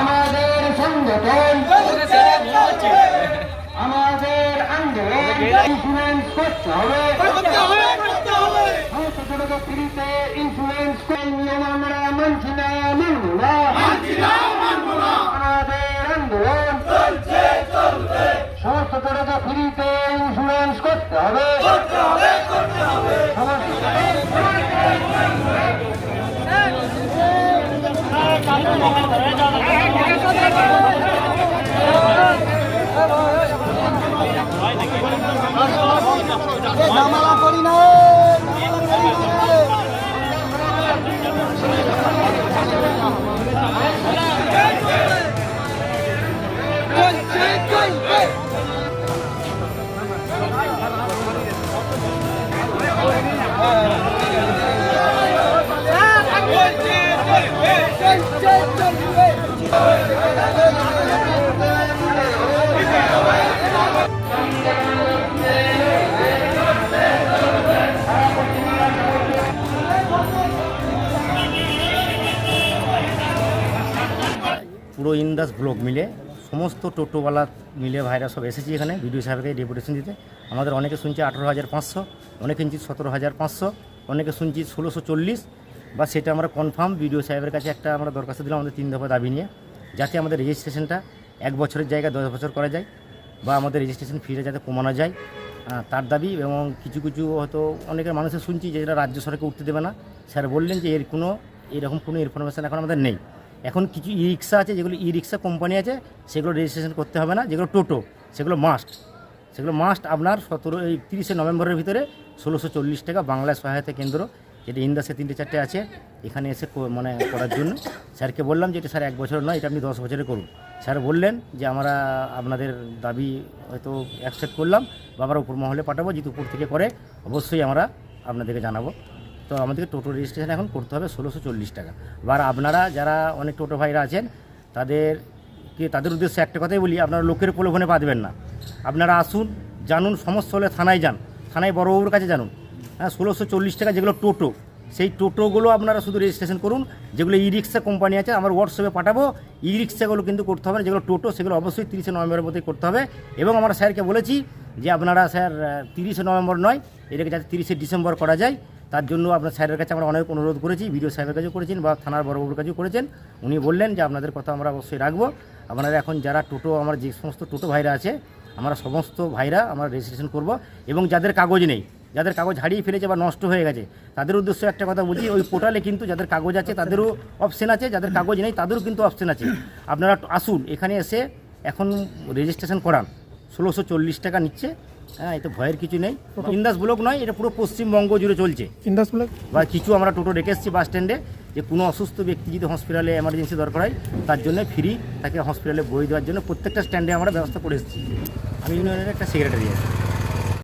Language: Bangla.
আমাদের সংগঠন, আমাদের আন্দোলন করতে হবে। ফ্রিতে ইন্স্যুরেন্স করলে আমরা মানছি না, মানব না। আমাদের আন্দোলন সমস্ত টাকা ফ্রিতে ইন্স্যুরেন্স করতে হবে। সমস্ত চলছে পুরো ইন্দাস ব্লক মিলে, সমস্ত টোটোওয়ালা মিলে ভাইরা সব এসেছি এখানে, বিডিও সাহেবকে ডেপুটেশন দিতে। আমাদের অনেকে শুনছি আঠেরো হাজার পাঁচশো, অনেকে শুনছি সতেরো হাজার পাঁচশো, অনেকে শুনছি ষোলোশো চল্লিশ বা সেটা আমরা কনফার্ম বিডিও সাহেবের কাছে একটা আমরা দরখাস্ত দিলাম আমাদের তিন দফা দাবি নিয়ে, যাতে আমাদের রেজিস্ট্রেশনটা এক বছরের জায়গায় দশ বছর করা যায় বা আমাদের রেজিস্ট্রেশন ফিরে যাতে কমানো যায়। তার দাবি এবং কিছু কিছু হয়তো অনেকের মানুষের শুনছি যে এটা রাজ্য সরকারকে উঠতে দেবে না। স্যার বললেন যে এর কোনো, এরকম কোনো ইনফরমেশান এখন আমাদের নেই। এখন কিছু ই রিক্সা আছে, যেগুলো ই রিক্সা কোম্পানি আছে, সেগুলো রেজিস্ট্রেশন করতে হবে না, যেগুলো টোটো, সেগুলো মাস্ট সেগুলো মাস্ট আপনার সতেরো, এই তিরিশে নভেম্বরের ভিতরে ষোলোশো চল্লিশ টাকা বাংলা সহায়তা কেন্দ্র যেটা ইন্দাসে তিনটে চারটে আছে, এখানে এসে মানে করার জন্য। স্যারকে বললাম যে এটা স্যার এক বছর নয়, এটা আপনি দশ বছরে করুন। স্যার বললেন যে আমরা আপনাদের দাবি হয়তো অ্যাকসেপ্ট করলাম, বা আমরা উপর মহলে পাঠাবো, যেহেতু উপর থেকে করে, অবশ্যই আমরা আপনাদেরকে জানাব। তো আমাদেরকে টোটো রেজিস্ট্রেশন এখন করতে হবে ষোলোশো চল্লিশ টাকা। এবার আপনারা যারা অনেক টোটো ভাইরা আছেন, তাদের কি তাদের উদ্দেশ্যে একটা কথাই বলি, আপনারা লোকের প্রলোভনে বাঁধবেন না। আপনারা আসুন, জানুন সমস্যা হলে থানায় যান। থানায় বড়বাবুর কাছে জানুন। হ্যাঁ ষোলোশো চল্লিশ টাকা যেগুলো টোটো, সেই টোটোগুলো আপনারা শুধু রেজিস্ট্রেশন করুন। যেগুলো ই রিক্সা কোম্পানি আছে, আমার হোয়াটসঅ্যাপে পাঠাবো। ই রিক্সাগুলো কিন্তু করতে হবে যেগুলো টোটো, সেগুলো অবশ্যই তিরিশে নভেম্বরের মধ্যেই করতে হবে। এবং আমরা স্যারকে বলেছি যে আপনারা স্যার তিরিশে নভেম্বর নয়, এটাকে যাতে তিরিশে ডিসেম্বর করা যায়। তার জন্য আপনার স্যারের কাছে আমরা অনেক অনুরোধ করেছি, বিডিও সাহেবের কাছেও করেছেন বা থানার বড়বাবুর কাছেও করেছেন। উনি বললেন যে আপনাদের কথা আমরা অবশ্যই রাখব। আপনারা এখন যারা টোটো, আমার যে সমস্ত টোটো ভাইরা আছে, আমরা সমস্ত ভাইরা আমরা রেজিস্ট্রেশন করব। এবং যাদের কাগজ নেই যাদের কাগজ হারিয়ে ফেলেছে বা নষ্ট হয়ে গেছে তাদের উদ্দেশ্যে একটা কথা বলছি ওই পোর্টালে কিন্তু যাদের কাগজ আছে তাদেরও অপশন আছে যাদের কাগজ নেই তাদেরও কিন্তু অপশন আছে। আপনারা আসুন এখানে এসে এখন রেজিস্ট্রেশন করান। ষোলোশো চল্লিশ টাকা নিচ্ছে হ্যাঁ এতে ভয়ের কিছু নেই। ইন্দাস ব্লক নয় এটা পুরো পশ্চিমবঙ্গ জুড়ে চলছে। ইন্দাস ব্লক? বা কিছু আমরা টোটো রেখে এসেছি বাস স্ট্যান্ডে যে কোনো অসুস্থ ব্যক্তি যদি হসপিটালে এমার্জেন্সি দরকার হয় তার জন্য ফ্রি তাকে হসপিটালে বই দেওয়ার জন্য প্রত্যেকটা স্ট্যান্ডে আমরা ব্যবস্থা করে এসেছি। আমি ইউনিয়নের একটা সেক্রেটারি আছি।